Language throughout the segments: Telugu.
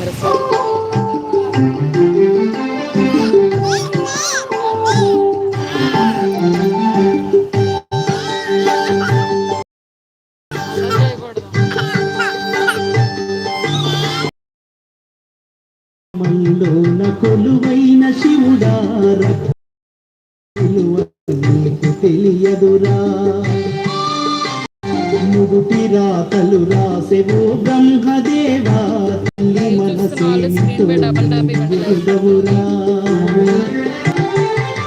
సరస్వతి మంలోన కొలువైన శివుడార తెలియదురా. నుదుటి రాతలు రాసెవో బ్రహ్మదేవా. తల్లి ఎరుగవురా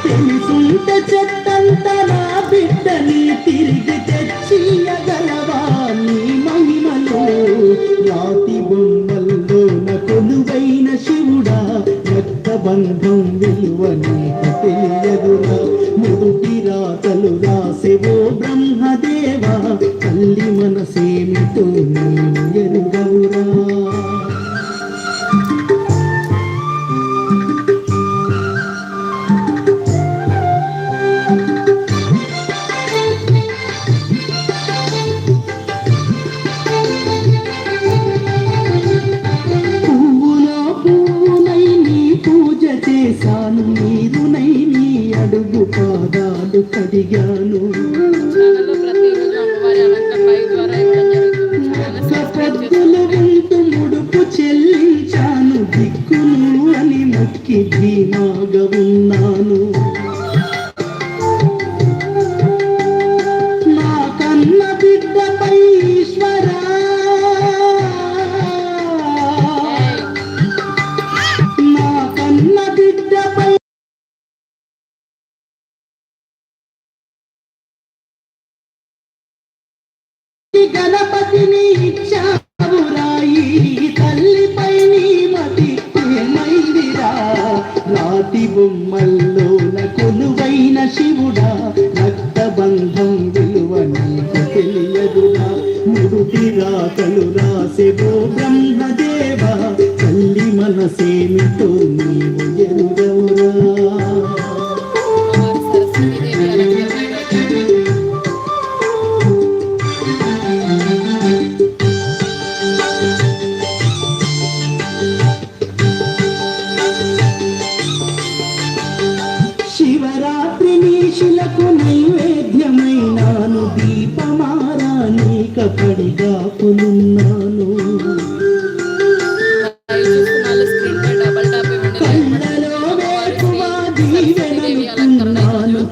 తెలుసుంటే చెత్తంత నా బిడ్డని తిరిగి తెచ్చియగలవా? నీ మహిమలో రాతి బొమ్మల్లోన కొలువైన శివుడా. రక్త బంధం విలువ నీకు తెలియదురా. ముదుటి రాతలు రాసెవో తల్లి మనసేమిటో నీవు ఎరుగవురా చేశాను నీరునై నీ అడుగు పాదాలు కడిగాను. చెల్లించాను దిక్కును అని మొక్కి ధీమాగా ఉన్నాను నా కన్న బిడ్డపై ఈశ్వరా. నా కన్న బిడ్డపై గణపతిని ఇచ్చా శివుడా రక్త బంధం విలువ నీకు తెలియదురా. ముడుటి రాతలు రాసెవో బ్రహ్మదేవా తల్లి మనసేమిటో నీవు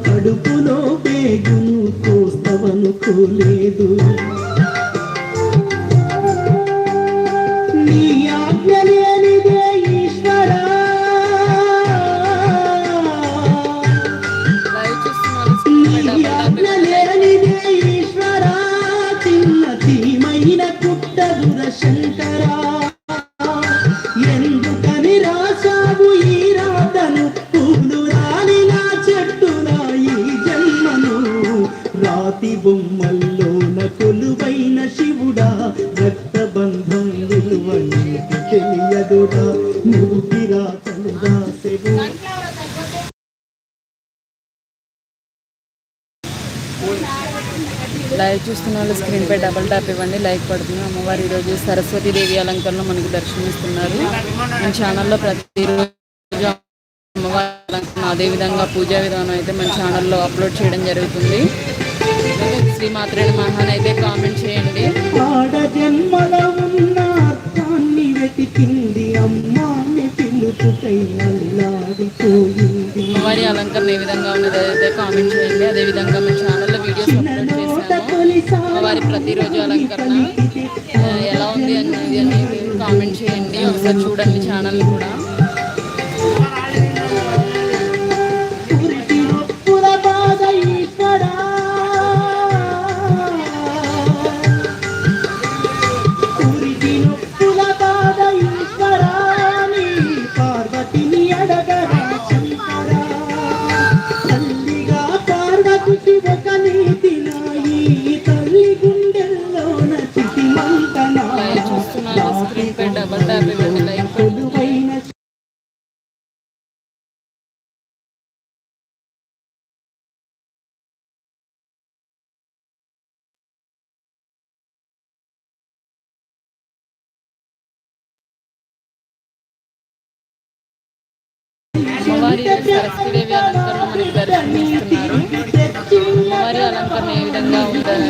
కడుపులో పేగును కోస్తవనుకోలేదు నీ ఆజ్ఞలే శంకరా ఎందుకని రాశావు ఈ రాతను పూలు రాని నా చెట్టున ఈ జన్మను. రాతి బొమ్మల్లోన కొలువైన శివుడా రక్త బంధం విలువ నీకు తెలియదురా నువ్వు రాతలు రాసెవు లైవ్ చూస్తున్న వాళ్ళు స్క్రీన్ పై డబల్ టాప్ ఇవ్వండి లైక్ పడుతుంది అమ్మవారి ఈరోజు సరస్వతీదేవి అలంకరణలో మనకు దర్శనమిస్తున్నారు. మన ఛానల్లో ప్రతిరోజు అమ్మవారి అలంకరణ అదేవిధంగా పూజా విధానం అయితే మన ఛానల్లో అప్లోడ్ చేయడం జరుగుతుంది. శ్రీ మాత్రేణ మహాన్ అయితే కామెంట్ చేయండి. అమ్మవారి అలంకరణ ఏ విధంగా ఉన్నది అయితే కామెంట్ చేయండి. అదేవిధంగా మన ఛానల్లో వీడియోస్ అప్లోడ్ అమ్మవారి ప్రతిరోజు అలంకరణ ఎలా ఉంది అనేది అనేది కామెంట్ చేయండి. ఒకసారి చూడండి ఛానల్ కూడా. అమ్మవారి సరస్వతీదేవి అలంకరణ మనకి దర్శనమిస్తున్నారు అమ్మవారి అలంకరణ ఏ విధంగా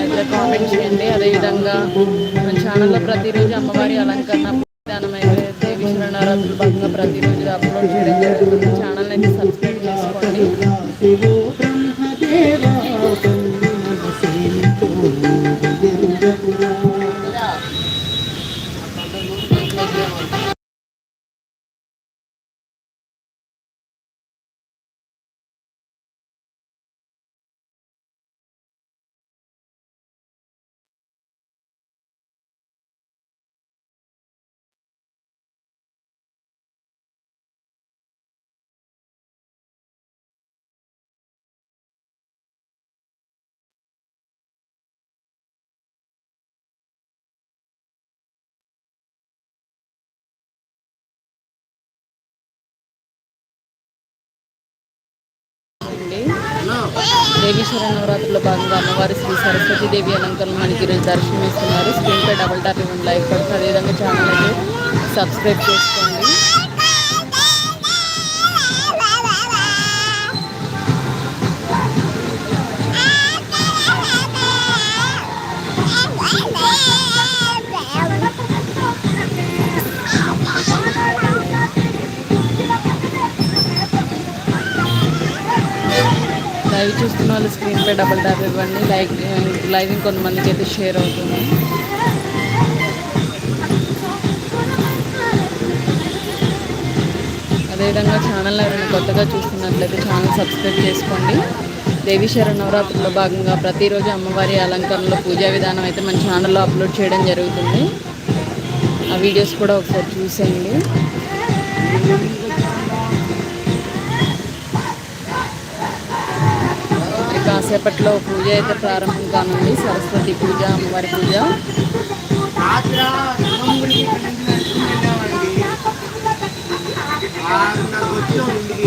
ఉందో కామెంట్ చేయండి. అదేవిధంగా మన ఛానల్లో ప్రతిరోజు అమ్మవారి అలంకరణ విధానం అయితే దేవి భాగంగా ప్రతిరోజు అప్లోడ్ చేయడం జరుగుతుంది. ఛానల్ అయితే సబ్స్క్రైబ్ చేసుకోండి. దేవి నవరాత్రిలో భాగంగా అమ్మవారి శ్రీ సరస్వతి దేవి అలంకరణ మనకి ఈరోజు దర్శనం ఇస్తున్నారు స్క్రీన్ పై డబల్ టాప్ ఇవ్వండి లైక్ కొడుతుంది అదేవిధంగా ఛానల్ అయితే సబ్స్క్రైబ్ చేసుకోండి. లైవ్ చూస్తున్న వాళ్ళు స్క్రీన్ పై డబల్ ఇవ్వండి. లైక్ లైవ్ ఇంకొంతమందికి అయితే షేర్ అవుతుంది. అదేవిధంగా ఛానల్ ఎవరైనా కొత్తగా చూస్తున్నట్లయితే ఛానల్ సబ్స్క్రైబ్ చేసుకోండి. దేవి నవరాత్రుల్లో భాగంగా ప్రతిరోజు అమ్మవారి అలంకరణలో పూజా విధానం అయితే మన ఛానల్లో అప్లోడ్ చేయడం జరుగుతుంది. ఆ వీడియోస్ కూడా ఒకసారి చూసేయండి. కాసేపట్లో పూజ అయితే ప్రారంభం కానుంది. సరస్వతి పూజ అమ్మవారి పూజ.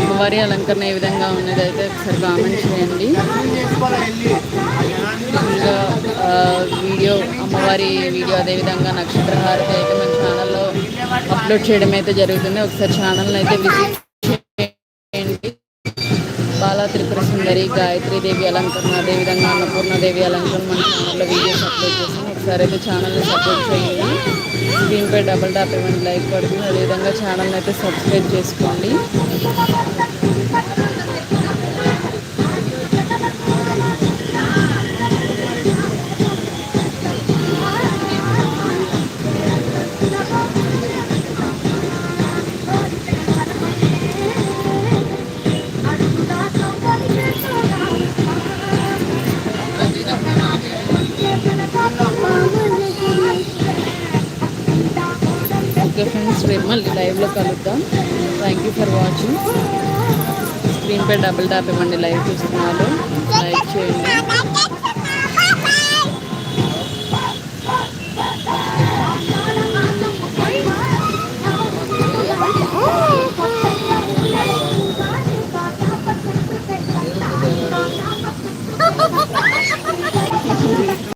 అమ్మవారి అలంకరణ ఏ విధంగా ఉన్నది అయితే ఒకసారి కామెంట్ చేయండి. ఇంకా ఆ, వీడియో అమ్మవారి వీడియో అదేవిధంగా నక్షత్ర హారతి అయితే మన ఛానల్లో అప్లోడ్ చేయడం అయితే జరుగుతుంది. ఒకసారి ఛానల్ని అయితే విజిట్ బాలా త్రిపుర సుందరి గాయత్రి దేవి అలంకరణ అదేవిధంగా అన్నపూర్ణదేవి అలంకరణ మన ఛానల్లో వీడియోస్ అప్లోడ్ చేసాం ఒకసారి అయితే ఛానల్ని సపోర్ట్ చేయండి. స్క్రీన్పై డబల్ టాప్ ఇవ్వండి లైక్ పడుతుంది అదేవిధంగా ఛానల్ని అయితే సబ్స్క్రైబ్ చేసుకోండి. నెక్స్ట్ ఫ్రెండ్స్ రేపు మళ్ళీ లైవ్లో కలుద్దాం. థ్యాంక్ యూ ఫర్ వాచింగ్ స్క్రీన్పై డబుల్ టాప్ ఇవ్వండి లైవ్ చూస్తున్నారు. లైక్ చేయండి.